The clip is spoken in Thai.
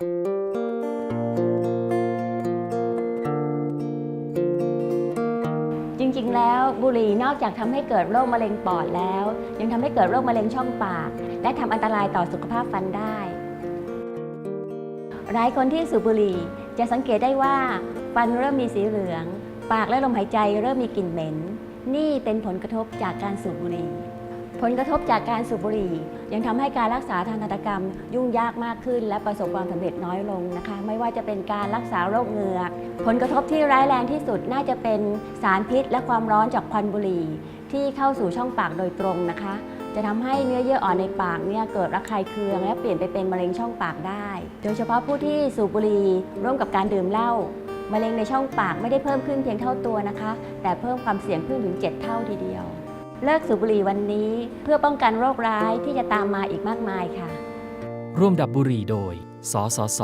จริงๆ แล้วบุหรี่นอกจากทำให้เกิดโรคมะเร็งปอดแล้ว ยังทำให้เกิดโรคมะเร็งช่องปาก และทำอันตรายต่อสุขภาพฟันได้ หลายคนที่สูบบุหรี่จะสังเกตได้ว่าฟันเริ่มมีสีเหลือง ปากและลมหายใจเริ่มมีกลิ่นเหม็น นี่เป็นผลกระทบจากการสูบบุหรี่ ผลกระทบจากการสูบบุหรี่ ยังทำให้การรักษาทางทันตกรรมยุ่งยากมากขึ้น และประสบความสำเร็จน้อยลงนะคะ ไม่ว่าจะเป็นการรักษาโรคเหงือก ผลกระทบที่ร้ายแรงที่สุดน่าจะเป็นสารพิษ และความร้อนจากควันบุหรี่ ที่เข้าสู่ช่องปากโดยตรงนะคะ จะทำให้เนื้อเยื่ออ่อนในปากเนี่ยเกิดระคายเคือง และเปลี่ยนไปเป็นมะเร็งช่องปากได้ โดยเฉพาะผู้ที่สูบบุหรี่ร่วมกับการดื่มเหล้ามะเร็งในช่องปากไม่ได้เพิ่มขึ้นเพียงเท่าตัวนะคะ แต่เพิ่มความเสี่ยงขึ้นถึง 7 เท่าทีเดียว เลิกสูบบุหรี่วันนี้เพื่อป้องกันโรคร้ายที่จะตามมาอีกมากมายค่ะ ร่วมดับบุหรี่โดย สสส